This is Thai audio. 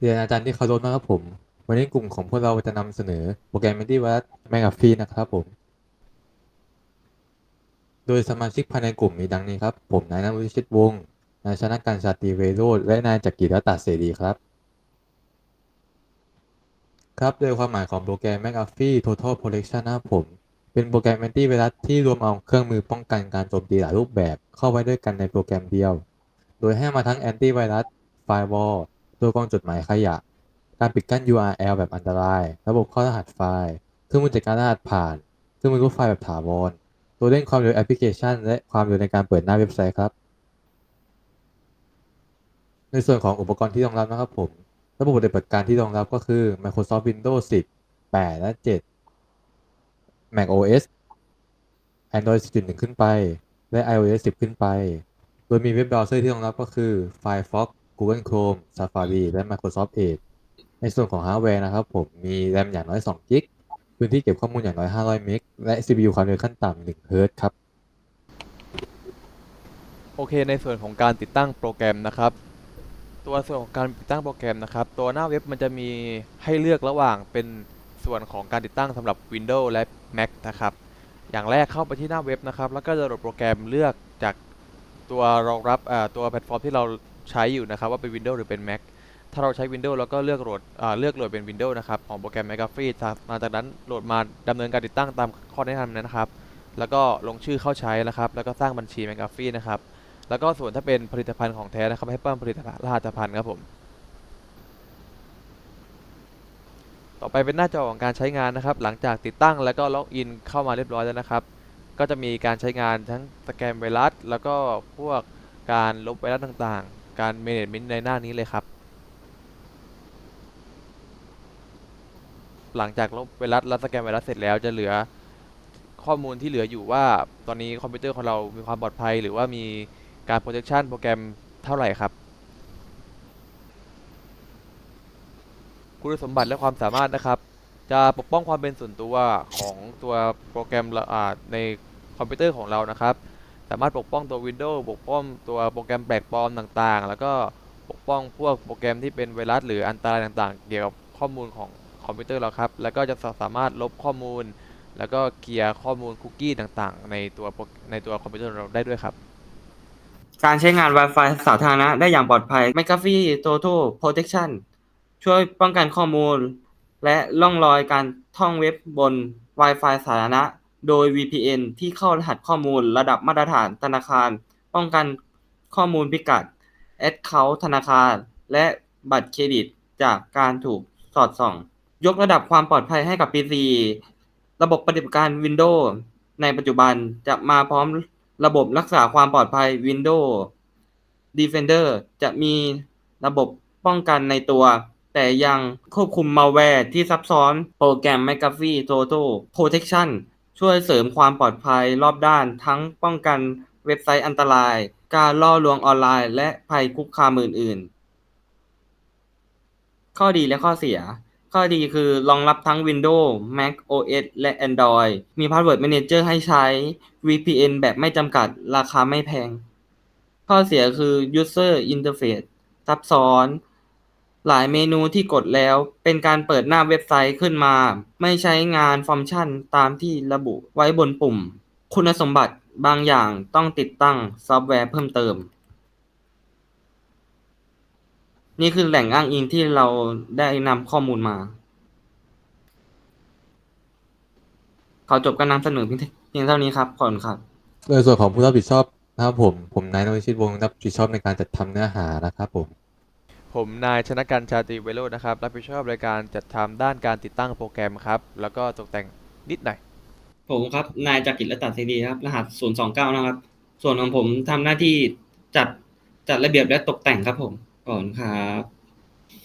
เรียนอาจารย์ที่เคารพนะครับผม วันนี้กลุ่มของพวกเราจะนำเสนอโปรแกรม a n t i v i r u s m c a f e e นะครับผม โดยสมาชิกภายในกลุ่มมีดังนี้ครับ ผมนายนวิชิตวงศ์นายชนะการชาตรีเวโรธและนายจักริรัตน์เสรีครับ ครับโดยความหมายของโปรแกรม McAfee Total Protection นะครับผม เป็นโปรแกรมแอนตี้ไวรัสที่รวมเอาเครื่องมือป้องกันการโจมตีหลายรูปแบบเข้าไว้ด้วยกันในโปรแกรมเดียว โดยให้มาทั้งแอนตี้ไวรัสไฟวอล ตัวกรองจดหมายขยะ การปิดกั้น URL แบบอันตราย ระบบเข้ารหัสไฟล์เครื่องมือจัดการรหัสผ่านเครื่องมือรูปไฟล์แบบถาวร ตัวเร่งความเร็วแอปพลิเคชัน และความเร็วในการเปิดหน้าเว็บไซต์ครับ ในส่วนของอุปกรณ์ที่รองรับนะครับผม ระบบปฏิบัติการที่รองรับก็คือ Microsoft Windows 10 8 และ 7 Mac OS Android 10.1 ขึ้นไป และ iOS 10 ขึ้นไป โดยมีเว็บเบราว์เซอร์ที่รองรับก็คือ Firefox Google Chrome Safari และ Microsoft Edge ในส่วนของฮาร์ดแวร์นะครับผมมีแรมอย่างน้อย2 g b พื้นที่เก็บข้อมูลอย่างน้อย 500 เมก และ CPU ความเร็วขั้นต่ำ1 Hz ครับ โอเค ในส่วนของการติดตั้งโปรแกรมนะครับ ตัวส่วนของการติดตั้งโปรแกรมนะครับ ตัวหน้าเว็บมันจะมีให้เลือกระหว่างเป็นส่วนของการติดตั้งสำหรับ Windows และ Mac นะครับ อย่างแรกเข้าไปที่หน้าเว็บนะครับ แล้วก็จะโหลดโปรแกรมเลือกจากตัวรองรับตัวแพลตฟอร์มที่เรา ใช้อยู่นะครับว่าเป็น Windows หรือเป็น Mac ถ้าเราใช้ Windows เราก็เลือกโหลดเลือกโหลดเป็น Windows นะครับของโปรแกรม McAfee จากมาจากนั้นโหลดมาดำเนินการติดตั้งตามข้อแนะนำนะครับ แล้วก็ลงชื่อเข้าใช้นะครับ แล้วก็สร้างบัญชี McAfee นะครับ แล้วก็ส่วนถ้าเป็นผลิตภัณฑ์ของแท้นะครับให้เพิ่มผลิตภัณฑ์รหัสพันธ์ครับผม ต่อไปเป็นหน้าจอของการใช้งานนะครับ หลังจากติดตั้งแล้วก็ล็อกอินเข้ามาเรียบร้อยแล้วนะครับ ก็จะมีการใช้งานทั้งสแกนไวรัสแล้วก็พวกการลบไวรัสต่างๆ การเมเนจเมนต์ในหน้านี้เลยครับ หลังจากลบไวรัสและสแกนไวรัสเสร็จแล้วจะเหลือข้อมูลที่เหลืออยู่ว่าตอนนี้คอมพิวเตอร์ของเรามีความปลอดภัย หรือว่ามีการ protection โปรแกรมเท่าไหร่ครับคุณสมบัติและความสามารถนะครับ จะปกป้องความเป็นส่วนตัวของตัวโปรแกรมในคอมพิวเตอร์ของเรานะครับ สามารถปกป้องตัว Windows ปกป้องตัวโปรแกรมแปลกปลอมต่างๆ แล้วก็ปกป้องพวกโปรแกรมที่เป็นไวรัสหรืออันตรายต่างๆ เกี่ยวกับข้อมูลของคอมพิวเตอร์เราครับ แล้วก็จะสามารถลบข้อมูล แล้วก็เคลียร์ข้อมูลคุกกี้ต่างๆ ในตัวในตัวคอมพิวเตอร์เราได้ด้วยครับ การใช้งาน Wi-Fi สาธารณะได้อย่างปลอดภัย McAfee Total Protection ช่วยป้องกันข้อมูล และล่องรอยการท่องเว็บบน Wi-Fi สาธารณะ โดย VPN ที่เข้ารหัสข้อมูลระดับมาตรฐานธนาคาร ป้องกันข้อมูลพิกัด Account ธนาคาร และบัตรเครดิตจากการถูกสอดส่อง ยกระดับความปลอดภัยให้กับ PC ระบบปฏิบัติการ Windows ในปัจจุบันจะมาพร้อมระบบรักษาความปลอดภัย Windows Defender จะมีระบบป้องกันในตัว แต่ยังควบคุมมัลแวร์ที่ซับซ้อนโปรแกรม McAfee Total Protection ช่วยเสริมความปลอดภัยรอบด้าน ทั้งป้องกันเว็บไซต์อันตราย การล่อลวงออนไลน์ และภัยคุกคามอื่นๆ ข้อดีและข้อเสีย ข้อดีคือรองรับทั้ง Windows Mac OS และ Android มี Password Manager ให้ใช้ VPN แบบไม่จำกัด ราคาไม่แพง ข้อเสียคือ User Interface ซับซ้อน หลายเมนูที่กดแล้วเป็นการเปิดหน้าเว็บไซต์ขึ้นมา ไม่ใช้งานฟังก์ชันตามที่ระบุไว้บนปุ่ม คุณสมบัติบางอย่างต้องติดตั้งซอฟต์แวร์เพิ่มเติม นี่คือแหล่งอ้างอิงที่เราได้นำข้อมูลมา ขอจบการนำเสนอเพียงเท่านี้ครับขอบคุณครับโดยส่วนของผู้รับผิดชอบนะครับผม ผมนายนวิชิตวงศ์รับผิดชอบในการจัดทำเนื้อหานะครับผม ผมนายชนะการชาตรีเวโรจน์นะครับ รับผิดชอบรายการจัดทำด้านการติดตั้งโปรแกรมครับ แล้วก็ตกแต่งนิดหน่อย ผมครับ นายจักริรัตน์ตัดเสรีครับ รหัส 029 นะครับ ส่วนของผมทำหน้าที่จัดจัดระเบียบและตกแต่งครับผมก่อนครับ